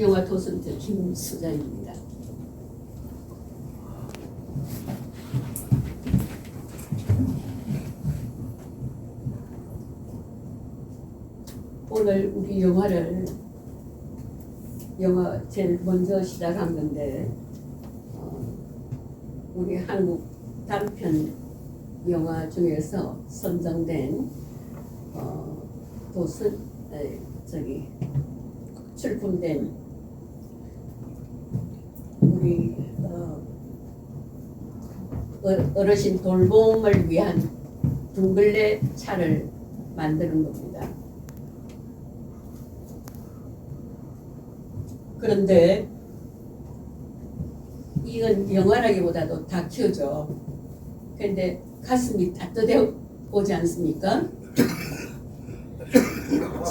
영화 도슨트 김수장입니다. 오늘 우리 영화를 영화 제일 먼저 시작한 건데 어, 우리 한국 단편 영화 중에서 선정된 어, 도슨 에, 저기 출품된 우리 어, 어- 어르신 돌봄을 위한 둥글레 차를 만드는 겁니다. 그런데 이건 영화라기보다도 다큐죠. 근데 가슴이 따뜻해 오지 않습니까?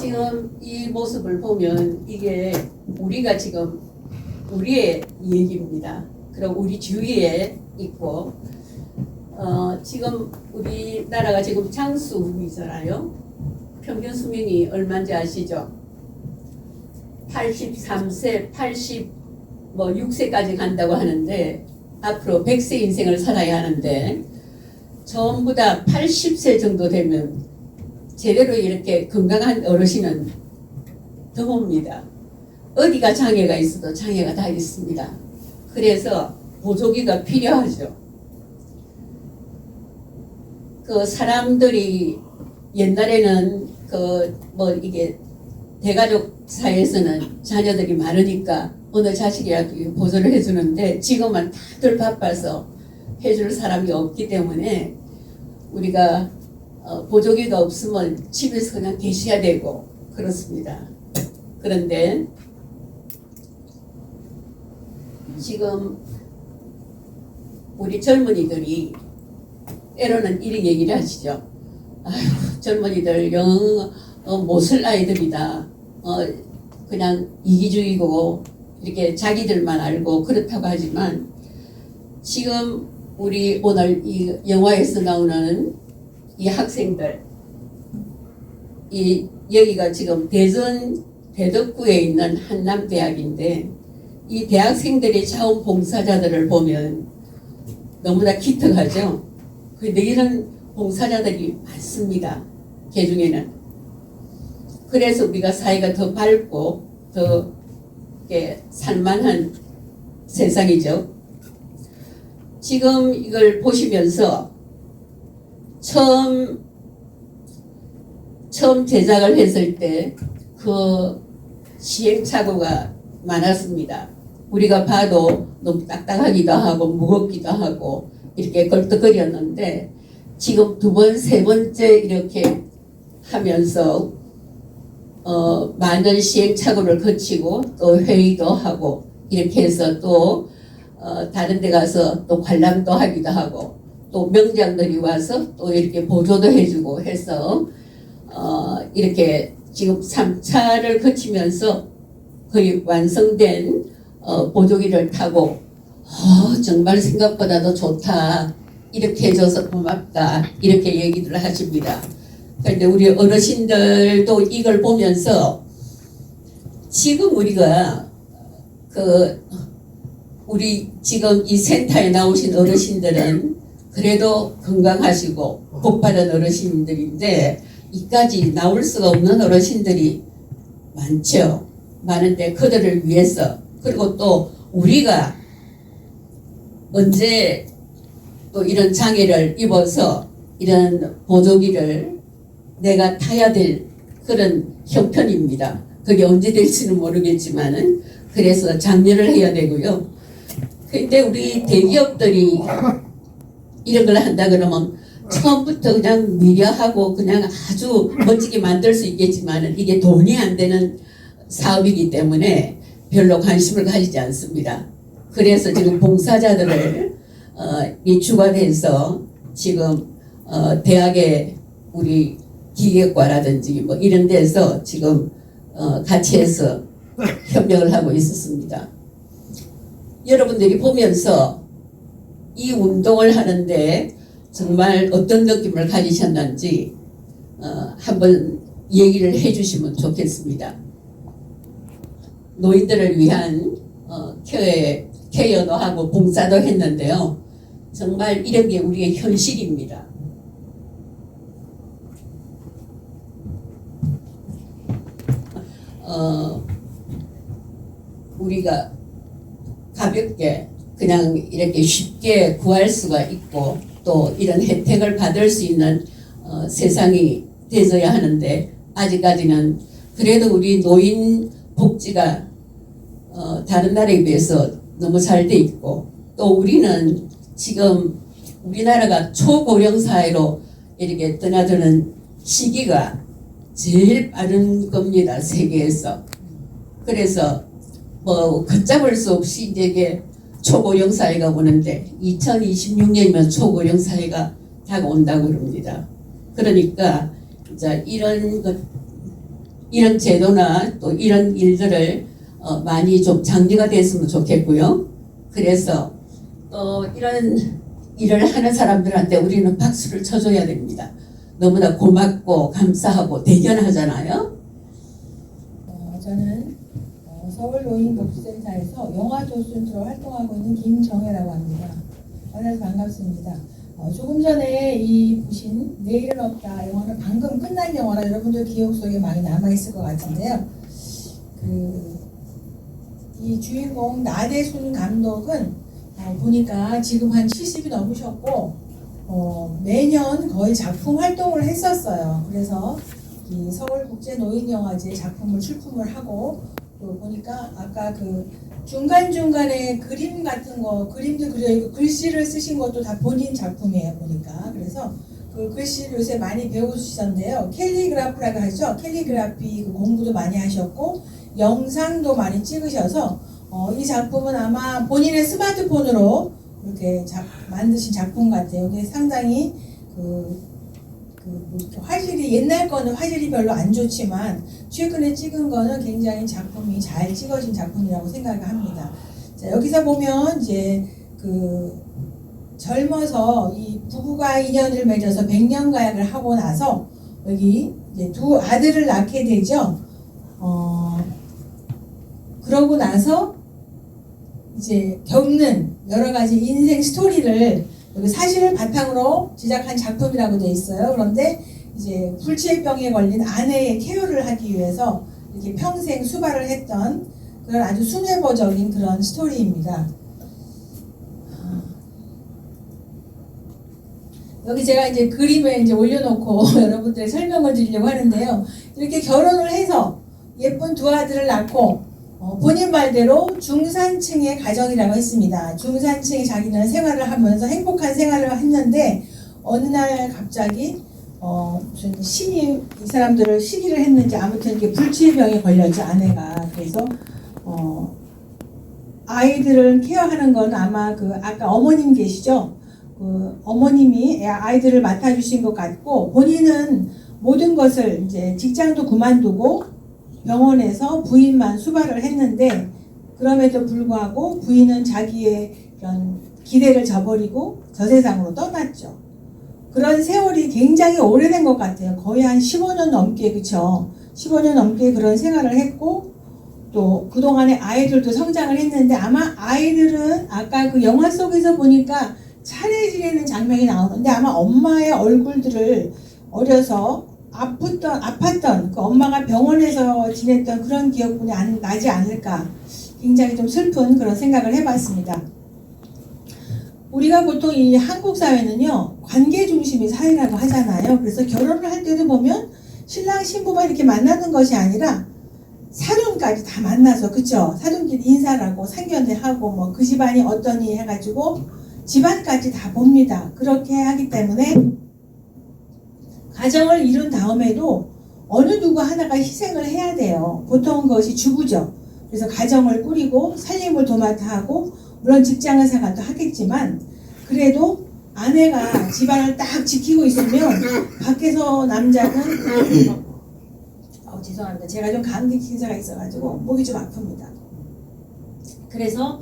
지금 이 모습을 보면 이게 우리가 지금 우리의 얘기입니다. 그리고 우리 주위에 있고 어, 지금 우리나라가 지금 장수국이잖아요. 평균 수명이 얼마인지 아시죠? 83세, 80, 뭐 6세까지 간다고 하는데 앞으로 100세 인생을 살아야 하는데 전부 다 80세 정도 되면 제대로 이렇게 건강한 어르신은 드뭅니다. 어디가 장애가 있어도 장애가 다 있습니다. 그래서 보조기가 필요하죠. 그 사람들이 옛날에는 그 뭐 이게 대가족 사이에서는 자녀들이 많으니까 어느 자식이라도 보조를 해주는데 지금은 다들 바빠서 해줄 사람이 없기 때문에 우리가 어, 보조기가 없으면 집에서 그냥 계셔야 되고 그렇습니다. 그런데 지금 우리 젊은이들이 때로는 이런 얘기를 하시죠. 아휴 젊은이들 영 어, 못쓸 아이들이다. 어, 그냥 이기주의고 이렇게 자기들만 알고 그렇다고 하지만 지금 우리 오늘 이 영화에서 나오는 이 학생들 이 여기가 지금 대전 대덕구에 있는 한남 대학인데 이 대학생들의 자원 봉사자들을 보면 너무나 기특하죠. 근데 이런 봉사자들이 많습니다. 개 중에는. 그래서 우리가 사회가 더 밝고 더 살만한 세상이죠. 지금 이걸 보시면서 처음 처음 제작을 했을 때 그 시행착오가 많았습니다. 우리가 봐도 너무 딱딱하기도 하고 무겁기도 하고 이렇게 걸떡거렸는데 지금 두 번, 세 번째 이렇게 하면서 어, 많은 시행착오를 거치고 또 회의도 하고 이렇게 해서 또 어, 다른 데 가서 또 관람도 하기도 하고 또 명장들이 와서 또 이렇게 보조도 해주고 해서 어, 이렇게 지금 3차를 거치면서 거의 완성된 어, 보조기를 타고 어, 정말 생각보다도 좋다 이렇게 해줘서 고맙다 이렇게 얘기를 하십니다. 그런데 우리 어르신들도 이걸 보면서 지금 우리가 그 우리 지금 이 센터에 나오신 어르신들은 그래도 건강하시고 복받은 어르신들인데 이까지 나올 수가 없는 어르신들이 많죠. 많은데 그들을 위해서 그리고 또 우리가 언제 또 이런 장애를 입어서 이런 보조기를 내가 타야 될 그런 형편입니다. 그게 언제 될지는 모르겠지만은 그래서 장려를 해야 되고요. 근데 우리 대기업들이 이런 걸 한다 그러면 처음부터 그냥 미려하고 그냥 아주 멋지게 만들 수 있겠지만은 이게 돈이 안 되는 사업이기 때문에 별로 관심을 가지지 않습니다. 그래서 지금 봉사자들을 어, 이 주관해서 지금 어, 대학에 우리 기계과라든지 뭐 이런 데서 지금 어, 같이 해서 협력을 하고 있었습니다. 여러분들이 보면서 이 운동을 하는데 정말 어떤 느낌을 가지셨는지 어, 한번 얘기를 해주시면 좋겠습니다. 노인들을 위한 어, 케어, 케어도 하고 봉사도 했는데요. 정말 이런 게 우리의 현실입니다. 어, 우리가 가볍게 그냥 이렇게 쉽게 구할 수가 있고 또 이런 혜택을 받을 수 있는 어, 세상이 되어야 하는데 아직까지는 그래도 우리 노인 복지가 어, 다른 나라에 비해서 너무 잘 돼 있고 또 우리는 지금 우리나라가 초고령 사회로 이렇게 떠나드는 시기가 제일 빠른 겁니다 세계에서. 그래서 뭐 걷잡을 수 없이 이제 이게 초고령 사회가 오는데 2026년이면 초고령 사회가 다가온다고 그럽니다. 그러니까 이제 이런 것 이런 제도나 또 이런 일들을 어, 많이 좀 장려가 됐으면 좋겠고요. 그래서 또 이런 일을 하는 사람들한테 우리는 박수를 쳐줘야 됩니다. 너무나 고맙고 감사하고 대견하잖아요. 어, 저는 어, 서울 노인 복지센터에서 영화 도슨트로 활동하고 있는 김정혜라고 합니다. 만나서 반갑습니다. 어, 조금 전에 이 보신 내일은 없다 영화는 방금 끝난 영화라 여러분들 기억 속에 많이 남아 있을 것 같은데요. 그, 이 주인공 나대순 감독은 어, 보니까 지금 한 70이 넘으셨고 어, 매년 거의 작품 활동을 했었어요. 그래서 이 서울국제노인영화제 작품을 출품을 하고 또 보니까 아까 그 중간중간에 그림 같은 거 그림도 그려 있고 글씨를 쓰신 것도 다 본인 작품이에요 보니까. 그래서 그 글씨를 요새 많이 배우시던데요. 캘리그라프라고 하죠. 캘리그라피 그 공부도 많이 하셨고 영상도 많이 찍으셔서 어, 이 작품은 아마 본인의 스마트폰으로 이렇게 작, 만드신 작품 같아요. 근데 상당히 그 그 화질이 옛날 거는 화질이 별로 안 좋지만 최근에 찍은 거는 굉장히 작품이 잘 찍어진 작품이라고 생각을 합니다. 자, 여기서 보면 이제 그 젊어서 이 부부가 인연을 맺어서 백년가약을 하고 나서 여기 이제 두 아들을 낳게 되죠. 어, 그러고 나서 이제 겪는 여러 가지 인생 스토리를 여기 사실을 바탕으로 제작한 작품이라고 돼 있어요. 그런데 이제 불치병에 걸린 아내의 케어를 하기 위해서 이렇게 평생 수발을 했던 그런 아주 순애보적인 그런 스토리입니다. 여기 제가 이제 그림에 이제 올려놓고 여러분들 설명을 드리려고 하는데요. 이렇게 결혼을 해서 예쁜 두 아들을 낳고 어, 본인 말대로 중산층의 가정이라고 했습니다. 중산층의 자기는 생활을 하면서 행복한 생활을 했는데 어느 날 갑자기 어, 무슨 신이 이 사람들을 시기를 했는지 아무튼 이게 불치병에 걸렸죠 아내가 그래서 어, 아이들을 케어하는 건 아마 그 아까 어머님 계시죠 그 어머님이 아이들을 맡아주신 것 같고 본인은 모든 것을 이제 직장도 그만두고 병원에서 부인만 수발을 했는데 그럼에도 불구하고 부인은 자기의 이런 기대를 저버리고 저 세상으로 떠났죠. 그런 세월이 굉장히 오래된 것 같아요. 거의 한 15년 넘게 그쵸? 15년 넘게 그런 생활을 했고 또 그동안에 아이들도 성장을 했는데 아마 아이들은 아까 그 영화 속에서 보니까 차례 지내는 장면이 나오는데 아마 엄마의 얼굴들을 어려서 아팠던 아팠던 그 엄마가 병원에서 지냈던 그런 기억뿐이 안, 나지 않을까 굉장히 좀 슬픈 그런 생각을 해봤습니다. 우리가 보통 이 한국 사회는요 관계 중심의 사회라고 하잖아요. 그래서 결혼을 할 때도 보면 신랑 신부만 이렇게 만나는 것이 아니라 사돈까지 다 만나서 그쵸 사돈끼리 인사를 하고 상견례 하고 뭐 그 집안이 어떠니 해가지고 집안까지 다 봅니다. 그렇게 하기 때문에 가정을 이룬 다음에도 어느 누구 하나가 희생을 해야 돼요. 보통 그것이 주부죠. 그래서 가정을 꾸리고 살림을 도맡아 하고 물론 직장을 생활도 하겠지만 그래도 아내가 집안을 딱 지키고 있으면 밖에서 남자는 어, 죄송합니다. 제가 좀 감기 기사가 있어가지고 목이 좀 아픕니다. 그래서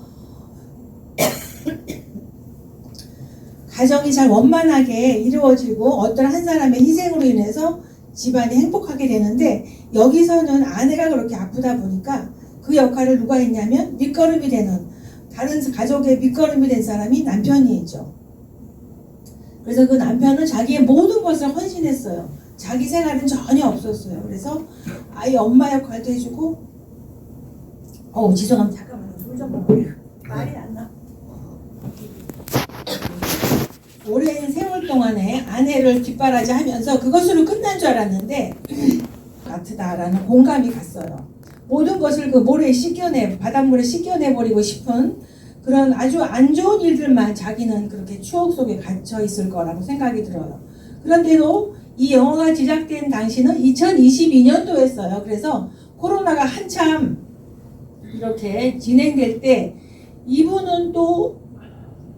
가정이 잘 원만하게 이루어지고 어떤 한 사람의 희생으로 인해서 집안이 행복하게 되는데 여기서는 아내가 그렇게 아프다 보니까 그그 역할을 누가 했냐면 밑거름이 되는 다른 가족의 밑거름이 된 사람이 남편이죠. 그래서 그 남편은 자기의 모든 것을 헌신했어요. 자기 생활은 전혀 없었어요. 그래서 아이 엄마 역할도 해주고, 어 죄송합니다. 잠깐만요. 물좀 먹어요. 말이 안 나. 오랜 세월 동안에 아내를 뒷바라지 하면서 그것으로 끝난 줄 알았는데 같다라는 공감이 갔어요. 모든 것을 그 모래에 씻겨내 바닷물에 씻겨내 버리고 싶은 그런 아주 안 좋은 일들만 자기는 그렇게 추억 속에 갇혀 있을 거라고 생각이 들어요. 그런데도 이 영화가 제작된 당시는 2022년도였어요. 그래서 코로나가 한참 이렇게 진행될 때 이분은 또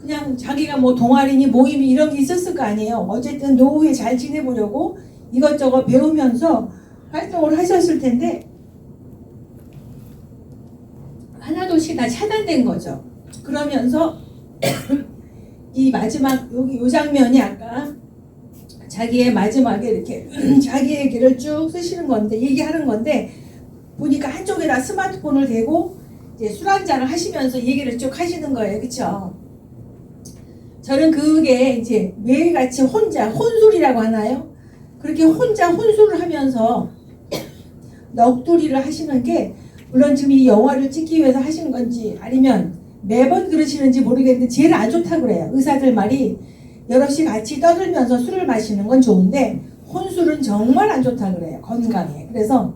그냥 자기가 뭐 동아리니 모임이 이런 게 있었을 거 아니에요. 어쨌든 노후에 잘 지내보려고 이것저것 배우면서 활동을 하셨을 텐데 하나둘씩 다 차단된 거죠. 그러면서 이 마지막 여기 요 장면이 아까 자기의 마지막에 이렇게 자기의 길을 쭉 쓰시는 건데 얘기하는 건데 보니까 한쪽에다 스마트폰을 대고 이제 술 한잔을 하시면서 얘기를 쭉 하시는 거예요, 그렇죠? 저는 그게 이제 매일같이 혼자 혼술이라고 하나요? 그렇게 혼자 혼술을 하면서 넋두리를 하시는 게 물론 지금 이 영화를 찍기 위해서 하시는 건지 아니면 매번 그러시는지 모르겠는데 제일 안 좋다고 그래요. 의사들 말이 여럿이 같이 떠들면서 술을 마시는 건 좋은데 혼술은 정말 안 좋다 그래요. 건강에. 그래서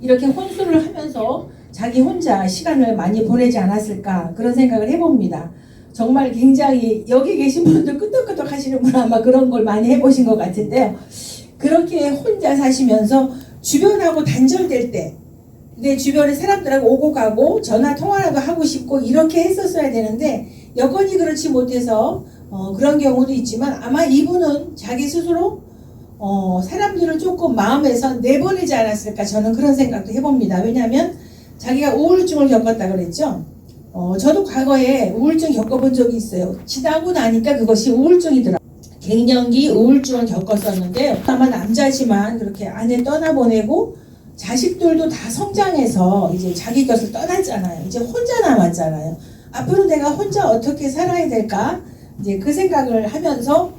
이렇게 혼술을 하면서 자기 혼자 시간을 많이 보내지 않았을까 그런 생각을 해봅니다. 정말 굉장히 여기 계신 분들 끄덕끄덕 하시는 분 아마 그런 걸 많이 해보신 것 같은데요. 그렇게 혼자 사시면서 주변하고 단절될 때, 내 주변에 사람들하고 오고 가고 전화 통화라도 하고 싶고 이렇게 했었어야 되는데 여건이 그렇지 못해서 어, 그런 경우도 있지만 아마 이분은 자기 스스로 어, 사람들을 조금 마음에서 내보내지 않았을까 저는 그런 생각도 해봅니다. 왜냐하면 자기가 우울증을 겪었다 그랬죠. 어, 저도 과거에 우울증 겪어본 적이 있어요. 지나고 나니까 그것이 우울증이더라. 갱년기 우울증을 겪었었는데 아마 남자지만 그렇게 아내 떠나보내고 자식들도 다 성장해서 이제 자기 것을 떠났잖아요. 이제 혼자 남았잖아요. 앞으로 내가 혼자 어떻게 살아야 될까? 이제 그 생각을 하면서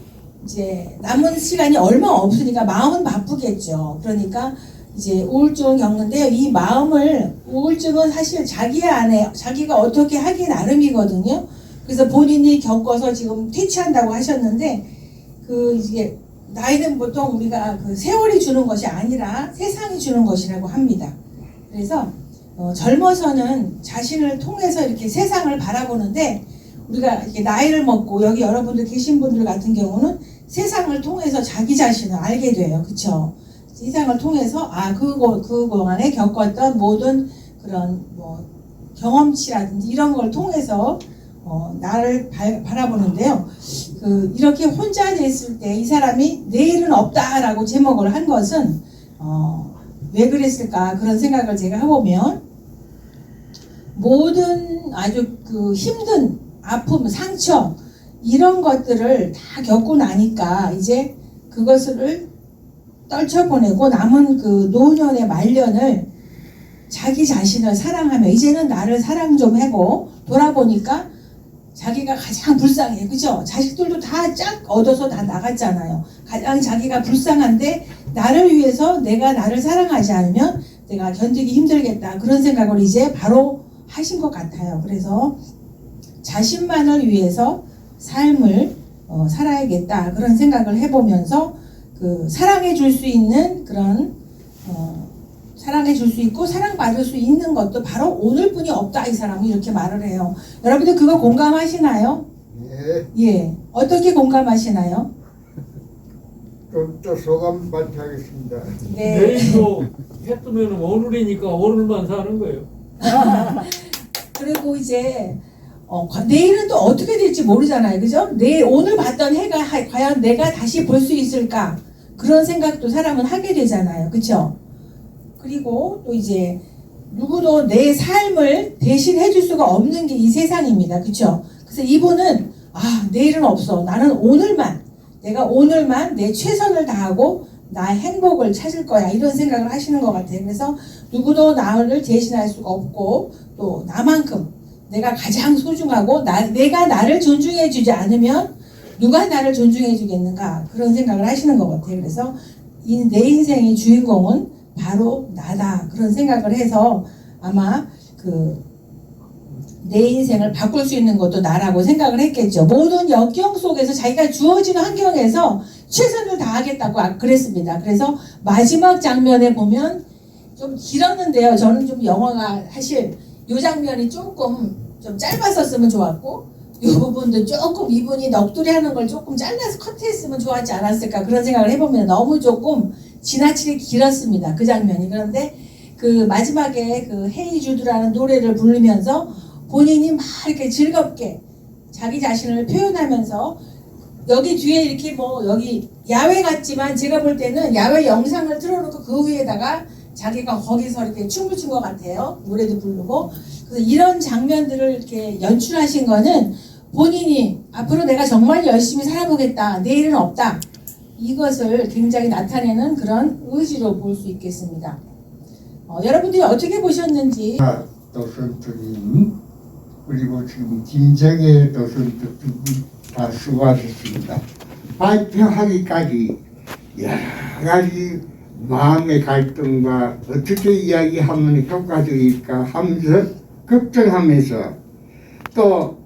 이제 남은 시간이 얼마 없으니까 마음은 바쁘겠죠. 그러니까 이제 우울증을 겪는데요. 이 마음을 우울증은 사실 자기 안에 자기가 어떻게 하기 나름이거든요. 그래서 본인이 겪어서 지금 퇴치한다고 하셨는데 그 이게 나이는 보통 우리가 그 세월이 주는 것이 아니라 세상이 주는 것이라고 합니다. 그래서 어, 젊어서는 자신을 통해서 이렇게 세상을 바라보는데 우리가 이렇게 나이를 먹고 여기 여러분들 계신 분들 같은 경우는 세상을 통해서 자기 자신을 알게 돼요. 그쵸? 세상을 통해서 아 그거 그동안에 겪었던 모든 그런 뭐 경험치라든지 이런 걸 통해서 어, 나를 발- 바라보는데요. 그 이렇게 혼자 됐을 때 이 사람이 내일은 없다라고 제목을 한 것은 어, 왜 그랬을까 그런 생각을 제가 해보면 모든 아주 그 힘든 아픔, 상처 이런 것들을 다 겪고 나니까 이제 그것을 떨쳐보내고 남은 그 노년의 말년을 자기 자신을 사랑하며 이제는 나를 사랑 좀 하고 돌아보니까 자기가 가장 불쌍해. 그죠? 자식들도 다 쫙 얻어서 다 나갔잖아요. 가장 자기가 불쌍한데 나를 위해서 내가 나를 사랑하지 않으면 내가 견디기 힘들겠다. 그런 생각을 이제 바로 하신 것 같아요. 그래서 자신만을 위해서 삶을 어, 살아야겠다. 그런 생각을 해보면서 그 사랑해 줄 수 있는 그런 어, 사랑해 줄 수 있고 사랑받을 수 있는 것도 바로 오늘뿐이 없다 이 사람은 이렇게 말을 해요. 여러분들 그거 공감하시나요? 예, 예. 어떻게 공감하시나요? 좀더 소감 발표하겠습니다. 네. 내일도 해 뜨면 오늘이니까 오늘만 사는 거예요. 그리고 이제 어, 과- 내일은 또 어떻게 될지 모르잖아요. 그죠? 내일 오늘 봤던 해가 하- 과연 내가 다시 볼 수 있을까? 그런 생각도 사람은 하게 되잖아요. 그쵸? 그리고 또 이제 누구도 내 삶을 대신해 줄 수가 없는 게 이 세상입니다. 그쵸? 그래서 이분은 아, 내일은 없어. 나는 오늘만 내가 오늘만 내 최선을 다하고 나의 행복을 찾을 거야 이런 생각을 하시는 것 같아요. 그래서 누구도 나를 대신할 수가 없고 또 나만큼 내가 가장 소중하고 나, 내가 나를 존중해 주지 않으면 누가 나를 존중해 주겠는가 그런 생각을 하시는 것 같아요. 그래서 이내 인생의 주인공은 바로 나다 그런 생각을 해서 아마 그 내 인생을 바꿀 수 있는 것도 나라고 생각을 했겠죠. 모든 역경 속에서 자기가 주어지는 환경에서 최선을 다하겠다고 아- 그랬습니다. 그래서 마지막 장면에 보면 좀 길었는데요. 저는 좀 영화가 사실 이 장면이 조금 좀 짧았었으면 좋았고 이 부분도 조금 이분이 넋두리 하는 걸 조금 잘라서 컷했으면 좋았지 않았을까 그런 생각을 해보면 너무 조금 지나치게 길었습니다. 그 장면이. 그런데 그 마지막에 그 헤이 주드라는 노래를 부르면서 본인이 막 이렇게 즐겁게 자기 자신을 표현하면서 여기 뒤에 이렇게 뭐 여기 야외 같지만 제가 볼 때는 야외 영상을 틀어놓고 그 위에다가 자기가 거기서 이렇게 춤을 춘 것 같아요. 노래도 부르고. 그래서 이런 장면들을 이렇게 연출하신 거는 본인이 앞으로 내가 정말 열심히 살아보겠다. 내일은 없다. 이것을 굉장히 나타내는 그런 의지로 볼 수 있겠습니다. 어, 여러분들이 어떻게 보셨는지 도선트님 그리고 지금 김정혜 도선트 두분다 수고하셨습니다. 발표하기까지 여러 가지 마음의 갈등과 어떻게 이야기하면 효과적일까 하면서 걱정하면서 또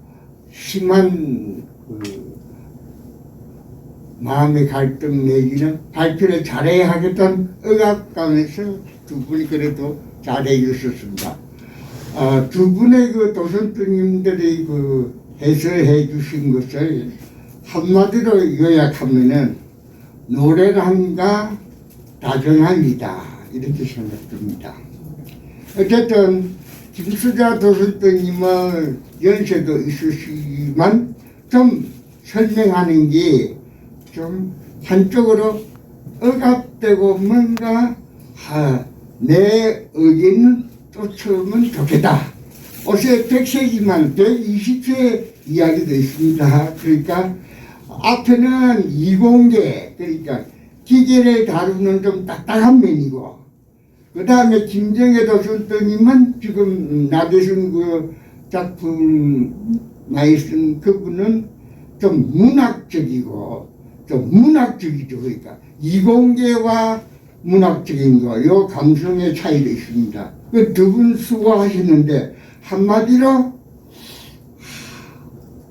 심한 그 마음의 갈등 내지는 발표를 잘해야 하겠다는 억압감에서 두 분이 그래도 잘해 주셨습니다. 아, 두 분의 그 도선트님들이 그 해설해 주신 것을 한마디로 요약하면은 노래랑과 다정함이다 이렇게 생각됩니다. 어쨌든 김수자 도선트님은 연세도 있으시지만 좀 설명하는 게 좀 한쪽으로 억압되고 뭔가 아, 내 의견은 쫓으면 좋겠다. 옷에 100세지만 120세 이야기도 있습니다. 그러니까 앞에는 이공계 그러니까 기계를 다루는 좀 딱딱한 면이고 그 다음에 김정혜 도선생님은 지금 나대순 그 작품 많이 쓴 그분은 좀 문학적이고 좀 문학적이죠. 그러니까 이공계와 문학적인 거, 요 감성의 차이도 있습니다. 그 두 분 수고하시는데 한마디로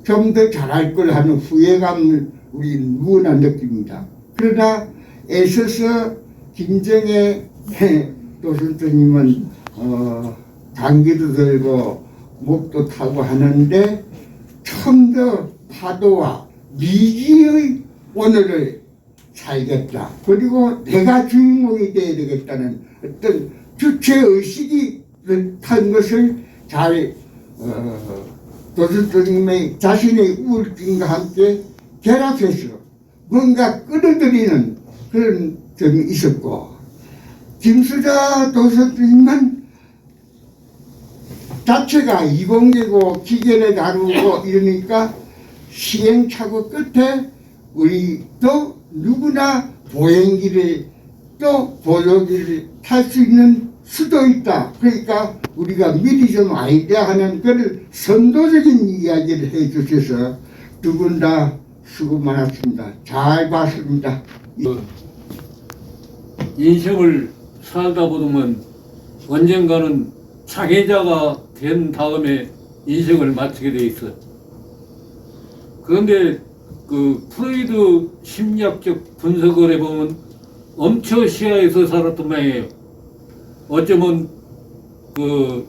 좀 더 잘할 걸 하는 후회감을 우리 누구나 느낍니다. 그러나 애써서 김정혜 도선생님은 어, 감기도 들고 목도 타고 하는데 좀더 파도와 미지의 오늘을 살겠다. 그리고 내가 주인공이 되어야 되겠다는 어떤 주체 의식이 탄 것을 잘 어, 도슨스님의 자신의 우울증과 함께 결합해서 뭔가 끌어들이는 그런 점이 있었고 김수자 도슨스님은 자체가 이공계고 기계를 다루고 이러니까 시행착오 끝에 우리도 누구나 보행기를 또 보조기를 탈 수 있는 수도 있다. 그러니까 우리가 미리 좀 알게 하는 그런 선도적인 이야기를 해 주셔서 두 분 다 수고 많았습니다. 잘 봤습니다. 인생을 살다 보면 언젠가는 장애자가 된 다음에 인생을 마치게 돼 있어. 그런데 그 프로이드 심리학적 분석을 해보면 엄청 시야에서 살았던 모양이에요. 어쩌면 그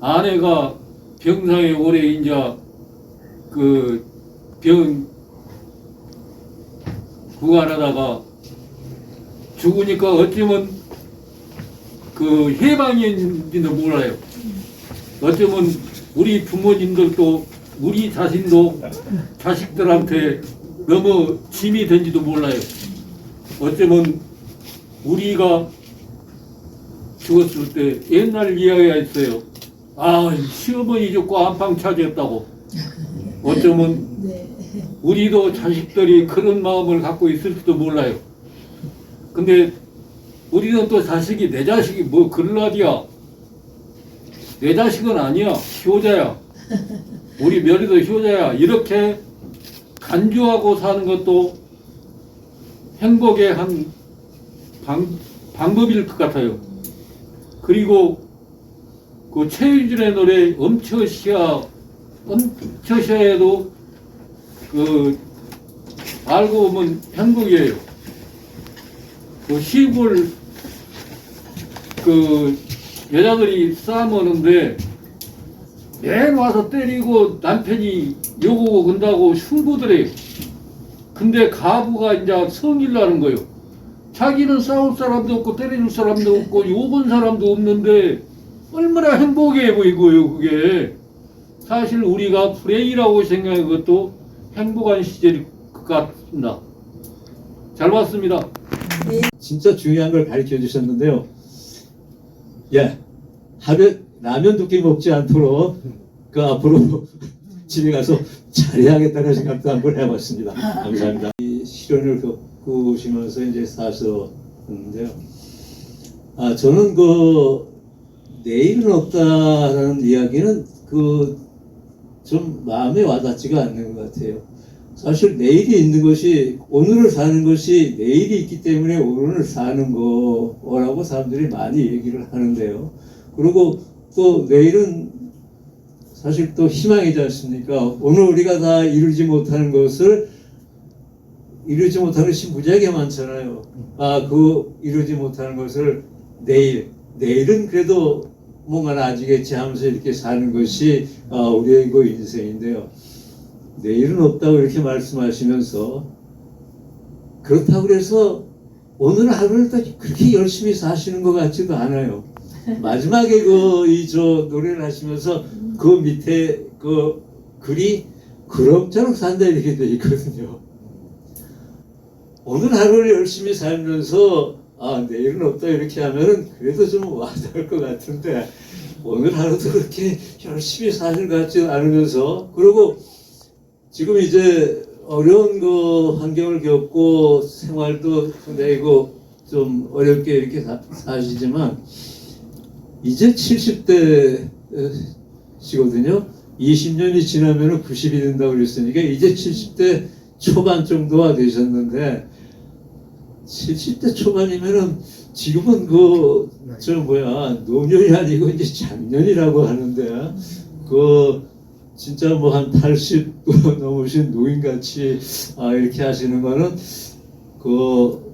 아내가 병상에 오래 인자 그병 구간하다가 죽으니까 어쩌면 그 해방인지도 몰라요. 어쩌면 우리 부모님들도 우리 자신도 자식들한테 너무 짐이 된지도 몰라요. 어쩌면 우리가 죽었을 때 옛날 이야기가 있어요. 아, 시어머니 죽고 안방 차지했다고. 어쩌면 네. 우리도 자식들이 그런 마음을 갖고 있을지도 몰라요. 근데 우리는 또 자식이 내 자식이 뭐 글라디야 내 자식은 아니야. 효자야. 우리 며느리도 효자야. 이렇게 간주하고 사는 것도 행복의 한 방, 방법일 것 같아요. 그리고 그 최유진의 노래 엄처시야 엄처시야에도 그 알고 보면 행복이에요. 그 시골 그 여자들이 싸우는데 매일 와서 때리고 남편이 욕하고 근다고 흉보더래요. 근데 가부가 이제 성일 나는 거예요. 자기는 싸울 사람도 없고 때려줄 사람도 없고 욕은 사람도 없는데 얼마나 행복해 보이고요 그게 사실 우리가 프레이라고 생각한 것도 행복한 시절일 것 같습니다. 잘 봤습니다. 진짜 중요한 걸 가르쳐 주셨는데요. 예, 하루에 라면 두 끼 먹지 않도록 그 앞으로 집에 가서 잘해야겠다는 생각도 한번 해봤습니다. 감사합니다. 이 시련을 겪으시면서 이제 사셨는데요. 아, 저는 그 내일은 없다라는 이야기는 그 좀 마음에 와닿지가 않는 것 같아요. 사실 내일이 있는 것이 오늘을 사는 것이 내일이 있기 때문에 오늘을 사는 거라고 사람들이 많이 얘기를 하는데요. 그리고 또 내일은 사실 또 희망이지 않습니까? 오늘 우리가 다 이루지 못하는 것을 이루지 못하는 것이 무지하게 많잖아요. 아, 그 이루지 못하는 것을 내일, 내일은 그래도 뭔가 나아지겠지 하면서 이렇게 사는 것이 아, 우리의 그 인생인데요. 내일은 없다고 이렇게 말씀하시면서 그렇다고 그래서 오늘 하루를 또 그렇게 열심히 사시는 것 같지도 않아요. 마지막에 그 이 저 노래를 하시면서 그 밑에 그 글이 그럭저럭 산다 이렇게 돼 있거든요. 오늘 하루를 열심히 살면서 아 내일은 없다 이렇게 하면은 그래도 좀 와닿을 것 같은데 오늘 하루도 그렇게 열심히 사실 것 같지 않으면서 그리고 지금 이제 어려운 그 환경을 겪고 생활도 내고 좀 어렵게 이렇게 사, 사시지만 이제 70대 시거든요. 20년이 지나면 90이 된다고 그랬으니까 이제 70대 초반 정도가 되셨는데 70대 초반이면은 지금은 그 저 뭐야 노년이 아니고 이제 장년이라고 하는데 그 진짜 뭐 한 80 넘으신 노인같이 아 이렇게 하시는 거는 그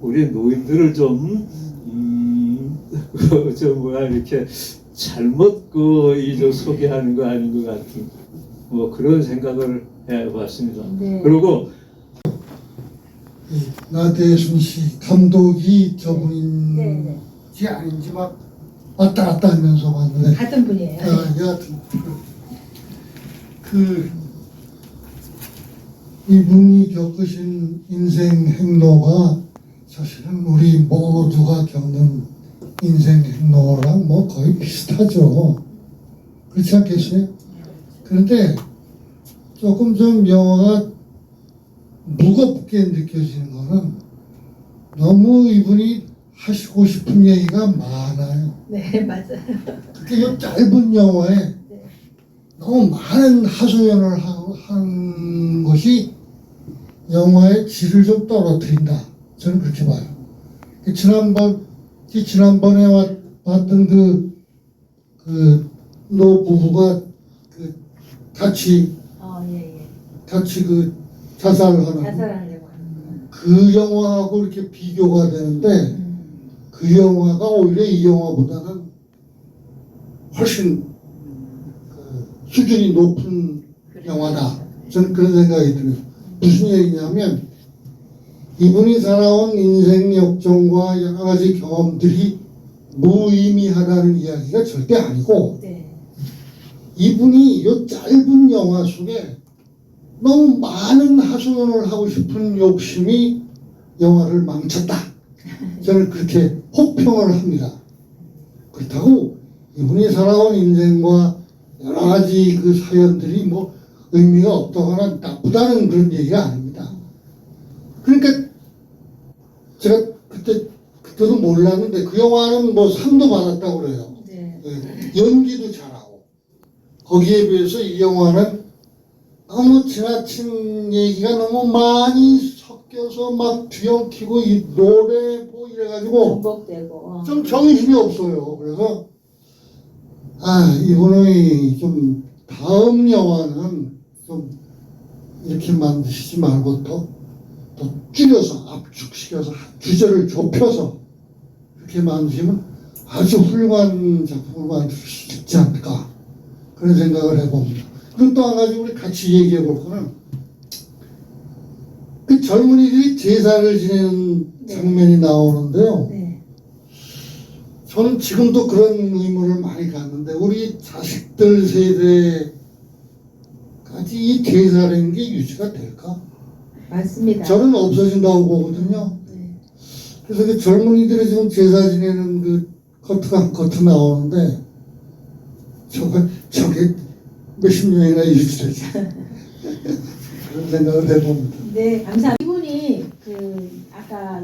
우리 노인들을 좀 음, 저 뭐야 이렇게 잘못 그 이저 소개하는 거 아닌 것 같은 뭐 그런 생각을 해 봤습니다. 네. 그리고 나대순 씨 감독이 저분인지 네, 네. 아닌지 막 왔다 갔다 하면서 봤는데 같은 분이에요. 아, 여하튼 그 이분이 겪으신 인생 행로가 사실은 우리 모두가 겪는 인생 행로랑 뭐 거의 비슷하죠. 그렇지 않겠어요? 그런데 조금 좀 영화가 무겁게 느껴지는 거는 너무 이분이 하시고 싶은 얘기가 많아요. 네, 맞아요. 특히 이 짧은 영화에 네. 너무 많은 하소연을 하- 한 것이 영화의 질을 좀 떨어뜨린다. 저는 그렇게 봐요. 그 지난번, 그 지난번에 왔- 봤던 그, 그, 노 부부가 그 같이, 어, 예, 예. 같이 그 자살하는 자살하려고 하는 거. 그 영화하고 이렇게 비교가 되는데 음. 그 영화가 오히려 이 영화보다는 훨씬 그 수준이 높은 영화다. 저는 그런 생각이 들어요. 무슨 얘기냐면 이분이 살아온 인생 역정과 여러 가지 경험들이 무의미하다는 이야기가 절대 아니고 네. 이분이 이 짧은 영화 속에 너무 많은 하소연을 하고 싶은 욕심이 영화를 망쳤다. 저는 그렇게 혹평을 합니다. 그렇다고 이분이 살아온 인생과 여러 가지 그 사연들이 뭐 의미가 없다거나 나쁘다는 그런 얘기가 아닙니다. 그러니까 제가 그때 그때도 몰랐는데 그 영화는 뭐 상도 받았다고 그래요. 네. 예, 연기도 잘하고 거기에 비해서 이 영화는 너무 지나친 얘기가 너무 많이 섞여서 막 뒤엉키고 이 노래 뭐 이래가지고 반복되고. 어. 좀 정신이 없어요. 그래서 아 이분의 좀 다음 영화는 좀 이렇게 만드시지 말고 더, 더 줄여서 압축시켜서 주제를 좁혀서 그렇게 만드시면 아주 훌륭한 작품을 만들 수 있지 않을까 그런 생각을 해봅니다. 그리고 또 한 가지 우리 같이 얘기해 볼 거는 그 젊은이들이 제사를 지내는 네. 장면이 나오는데요. 네. 저는 지금도 그런 의문을 많이 갖는데 우리 자식들 세대까지 이 제사라는 게 유지가 될까? 맞습니다. 저는 없어진다고 보거든요. 네. 그래서 그 젊은이들이 지금 제사 지내는 그 커트가 한 커트 나오는데 저거 저게 몇십 년이나 유지되지 그런 생각을 해봅니다. 네, 감사합니다. 이분이 그 아까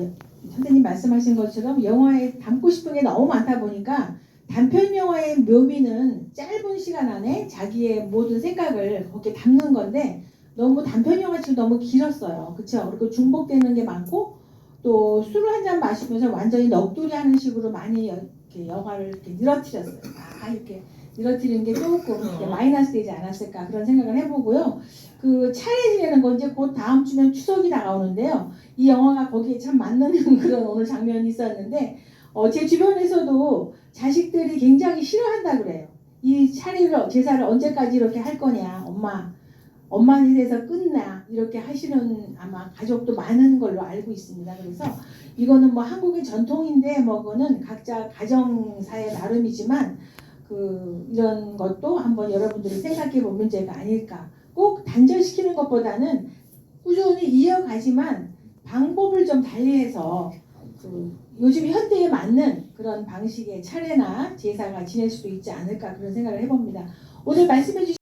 선생님 말씀하신 것처럼 영화에 담고 싶은 게 너무 많다 보니까 단편 영화의 묘미는 짧은 시간 안에 자기의 모든 생각을 거기에 담는 건데 너무 단편 영화처럼 너무 길었어요. 그렇죠? 그리고 중복되는 게 많고 또 술을 한 잔 마시면서 완전히 넋두리 하는 식으로 많이 여- 이렇게 영화를 이렇게 늘어뜨렸어요. 아 이렇게 늘어뜨리는 게 조금 이렇게 마이너스 되지 않았을까 그런 생각을 해보고요. 그 차례 지내는 건 이제 곧 다음 주면 추석이 다가오는데요. 이 영화가 거기에 참 맞는 그런 오늘 장면이 있었는데 어, 제 주변에서도 자식들이 굉장히 싫어한다 그래요. 이 차례를 제사를 언제까지 이렇게 할 거냐, 엄마. 엄마에 대해서 끝나 이렇게 하시는 아마 가족도 많은 걸로 알고 있습니다. 그래서 이거는 뭐 한국의 전통인데 뭐 그거는 각자 가정사의 나름이지만 그 이런 것도 한번 여러분들이 생각해 볼 문제가 아닐까. 꼭 단절시키는 것보다는 꾸준히 이어가지만 방법을 좀 달리해서 그 요즘 현대에 맞는 그런 방식의 차례나 제사가 지낼 수도 있지 않을까 그런 생각을 해봅니다. 오늘 말씀해 주신